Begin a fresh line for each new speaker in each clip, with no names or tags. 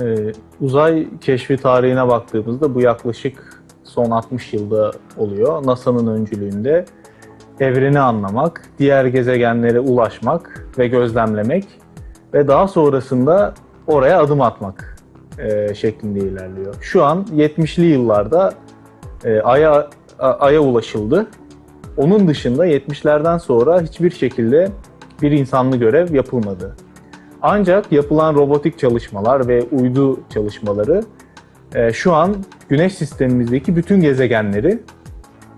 Ee, uzay keşfi tarihine baktığımızda bu yaklaşık son 60 yılda oluyor. NASA'nın öncülüğünde evreni anlamak, diğer gezegenlere ulaşmak ve gözlemlemek ve daha sonrasında oraya adım atmak e, şeklinde ilerliyor. Şu an 70'li yıllarda e, Ay'a Ay'a ulaşıldı. Onun dışında 70'lerden sonra hiçbir şekilde bir insanlı görev yapılmadı. Ancak yapılan robotik çalışmalar ve uydu çalışmaları e, şu an Güneş sistemimizdeki bütün gezegenleri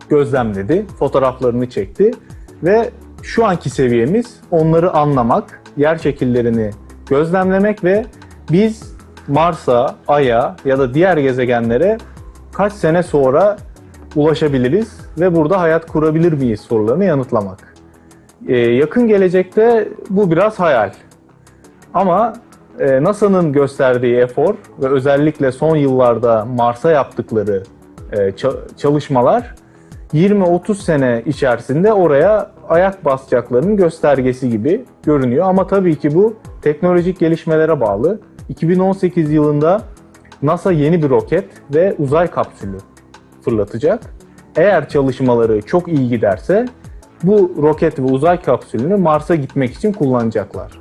gözlemledi, fotoğraflarını çekti ve şu anki seviyemiz onları anlamak, yer şekillerini gözlemlemek ve biz Mars'a, Ay'a ya da diğer gezegenlere kaç sene sonra ulaşabiliriz ve burada hayat kurabilir miyiz sorularını yanıtlamak. Ee, yakın gelecekte bu biraz hayal. Ama e, NASA'nın gösterdiği efor ve özellikle son yıllarda Mars'a yaptıkları e, ça- çalışmalar 20-30 sene içerisinde oraya ayak basacaklarının göstergesi gibi görünüyor. Ama tabii ki bu teknolojik gelişmelere bağlı. 2018 yılında NASA yeni bir roket ve uzay kapsülü fırlatacak. Eğer çalışmaları çok iyi giderse bu roket ve uzay kapsülünü Mars'a gitmek için kullanacaklar.